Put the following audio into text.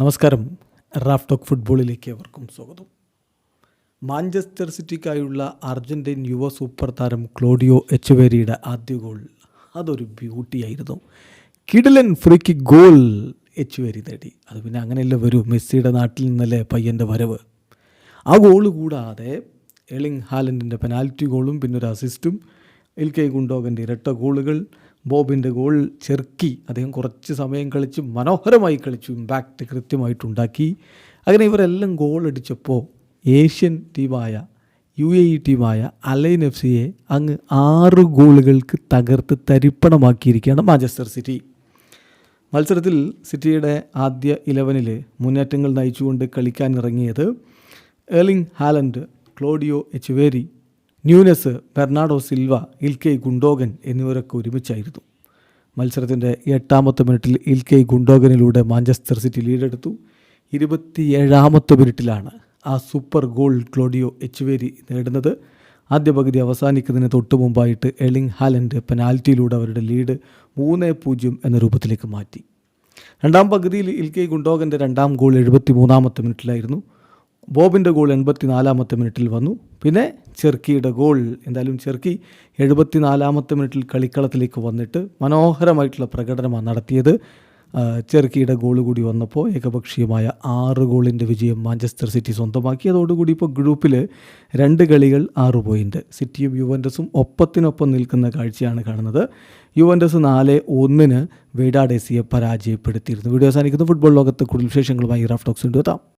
നമസ്കാരം. Raf talk ഫുട്ബോളിലേക്ക് അവർക്കും സ്വാഗതം. മാഞ്ചസ്റ്റർ സിറ്റിക്കായുള്ള അർജന്റീൻ യുവ സൂപ്പർ താരം ക്ലോഡിയോ എച്ചുവേരിയുടെ ആദ്യ ഗോൾ അതൊരു ബ്യൂട്ടിയായിരുന്നു. കിഡിലൻ ഫ്രീക്ക് ഗോൾ എച്ചുവേരി നേടി. അത് പിന്നെ അങ്ങനെയല്ലേ വരൂ? മെസ്സിയുടെ നാട്ടിൽ നിന്നല്ലേ പയ്യന്റെ വരവ്? ആ ഗോൾ കൂടാതെ എളിങ് ഹാലൻഡിന്റെ പെനാൽറ്റി ഗോളും പിന്നൊരു അസിസ്റ്റും എൽ കെ ഗുണ്ടോഗന്റെ ഇരട്ട ഗോളുകൾ ബോബിന്റെ ഗോൾ ചെറുക്കി അദ്ദേഹം കുറച്ച് സമയം കളിച്ച് മനോഹരമായി കളിച്ചു. ഇമ്പാക്റ്റ് കൃത്യമായിട്ടുണ്ടാക്കി അങ്ങനെ ഇവരെല്ലാം ഗോൾ അടിച്ചപ്പോൾ ഏഷ്യൻ ടീമായ യു എ ഇ ടീമായ അലൈൻ എഫ് സിയെ അങ്ങ് ആറ് ഗോളുകൾക്ക് തകർത്ത് തരിപ്പണമാക്കിയിരിക്കുകയാണ് മാഞ്ചസ്റ്റർ സിറ്റി. മത്സരത്തിൽ സിറ്റിയുടെ ആദ്യ ഇലവനിൽ മുന്നേറ്റങ്ങൾ നയിച്ചുകൊണ്ട് കളിക്കാനിറങ്ങിയത് Erling Haaland Claudio Echeverri Nunes Bernardo Silva Ilkay Gundogan എന്നിവരൊക്കെ ഒരുമിച്ചായിരുന്നു. മത്സരത്തിന്റെ എട്ടാമത്തെ മിനിറ്റിൽ ഇൽകെ ഗുണ്ടോഗനിലൂടെ മാഞ്ചസ്റ്റർ സിറ്റി ലീഡെടുത്തു. ഇരുപത്തിയേഴാമത്തെ മിനിറ്റിലാണ് ആ സൂപ്പർ ഗോൾ ക്ലോഡിയോ എച്ചുവേരി നേടുന്നത്. ആദ്യ പകുതി അവസാനിക്കുന്നതിന് തൊട്ടു മുമ്പായിട്ട് എളിങ് ഹാലൻഡ് പെനാൽറ്റിയിലൂടെ അവരുടെ ലീഡ് മൂന്ന് പൂജ്യം എന്ന രൂപത്തിലേക്ക് മാറ്റി. രണ്ടാം പകുതിയിൽ ഇൽകെ ഗുണ്ടോഗന്റെ രണ്ടാം ഗോൾ എഴുപത്തി മൂന്നാമത്തെ മിനിറ്റിലായിരുന്നു. ബോബിന്റെ ഗോൾ എൺപത്തി നാലാമത്തെ മിനിറ്റിൽ വന്നു. പിന്നെ ചെർക്കിയുടെ ഗോൾ എന്തായാലും ചെർക്കി എഴുപത്തി നാലാമത്തെ മിനിറ്റിൽ കളിക്കളത്തിലേക്ക് വന്നിട്ട് മനോഹരമായിട്ടുള്ള പ്രകടനമാണ് നടത്തിയത്. ചെർക്കിയുടെ ഗോൾ കൂടി വന്നപ്പോൾ ഏകപക്ഷീയമായ ആറ് ഗോളിന്റെ വിജയം മാഞ്ചസ്റ്റർ സിറ്റി സ്വന്തമാക്കി. അതോടുകൂടി ഇപ്പോൾ ഗ്രൂപ്പിൽ രണ്ട് കളികൾ ആറ് പോയിന്റ് സിറ്റിയും യുവന്റസും ഒപ്പത്തിനൊപ്പം നിൽക്കുന്ന കാഴ്ചയാണ് കാണുന്നത്. യുവന്റസ് നാല് ഒന്നിന് വെയ്ഡാഡേസിയെ പരാജയപ്പെടുത്തിയിരുന്നു. വീഡിയോ അവസാനിക്കുന്ന. ഫുട്ബോൾ ലോകത്ത് കൂടുതൽ വിശേഷങ്ങളുമായി റാഫ് ടോക്സ് കൊണ്ടുവെത്താം